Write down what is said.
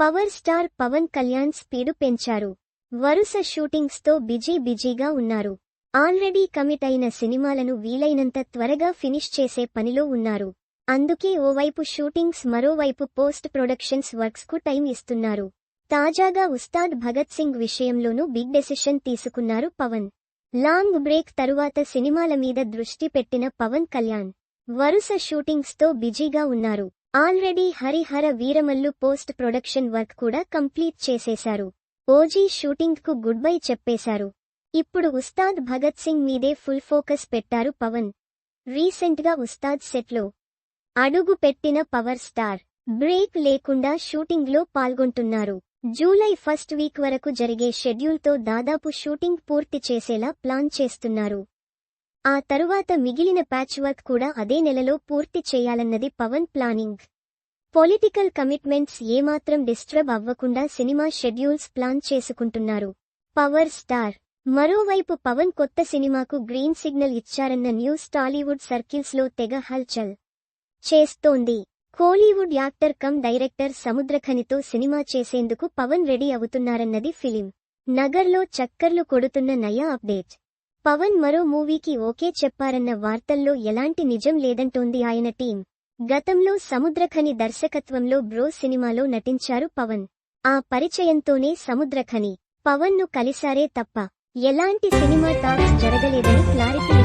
Power star Pawan Kalyan speed పెంచారు. వరుస షూటింగ్స్తో busy బిజీగా ఉన్నారు. ఆల్రెడీ కమిట్ అయిన సినిమాలను వీలైనంత త్వరగా ఫినిష్ చేసే పనిలో ఉన్నారు. అందుకే ఓవైపు షూటింగ్స్ మరోవైపు పోస్ట్ ప్రొడక్షన్స్ వర్క్స్కు టైం ఇస్తున్నారు. తాజాగా ఉస్తాద్ భగత్ సింగ్ విషయంలోనూ బిగ్ డెసిషన్ తీసుకున్నారు పవన్. లాంగ్ బ్రేక్ తరువాత సినిమాల మీద దృష్టి పెట్టిన పవన్ కళ్యాణ్. వరుస షూటింగ్స్తో బిజీగా ఉన్నారు. Already Harihara Veeramallu post production work కూడా కంప్లీట్ చేసేశారు. ఓజీ షూటింగ్కు గుడ్ బై చెప్పేశారు. ఇప్పుడు ఉస్తాద్ భగత్ సింగ్ మీదే ఫుల్ ఫోకస్ పెట్టారు పవన్. రీసెంట్గా ఉస్తాద్ సెట్లో అడుగు పెట్టిన పవర్ స్టార్ బ్రేక్ లేకుండా షూటింగ్లో పాల్గొంటున్నారు. జూలై ఫస్ట్ వీక్ వరకు జరిగే షెడ్యూల్తో దాదాపు షూటింగ్ పూర్తి చేసేలా ప్లాన్ చేస్తున్నారు. ఆ తరువాత మిగిలిన ప్యాచ్ వర్క్ కూడా అదే నెలలో పూర్తి చేయాలన్నది పవన్ ప్లానింగ్. పొలిటికల్ కమిట్మెంట్స్ ఏమాత్రం డిస్టర్బ్ అవ్వకుండా సినిమా షెడ్యూల్స్ ప్లాన్ చేసుకుంటున్నారు. పవర్ స్టార్ మరోవైపు పవన్ కొత్త సినిమాకు గ్రీన్ సిగ్నల్ ఇచ్చారన్న న్యూస్ టాలీవుడ్ సర్కిల్స్లో తెగ హల్చల్ చేస్తోంది. కోలీవుడ్ యాక్టర్ కమ్ డైరెక్టర్ సముద్రఖనితో సినిమా చేసేందుకు పవన్ రెడీ అవుతున్నారన్నది ఫిలిం నగర్లో చక్కర్లు కొడుతున్న నయా అప్డేట్ పవన్ మరో మూవీకి ఓకే చెప్పారన్న వార్తల్లో ఎలాంటి నిజం లేదంటోంది ఆయన టీం. గతంలో సముద్రఖని దర్శకత్వంలో బ్రో సినిమాలో నటించారు పవన్. ఆ పరిచయంతోనే సముద్రఖని. పవన్ను కలిశారే తప్ప ఎలాంటి సినిమా టాక్స్ జరగలేదని క్లారిటీ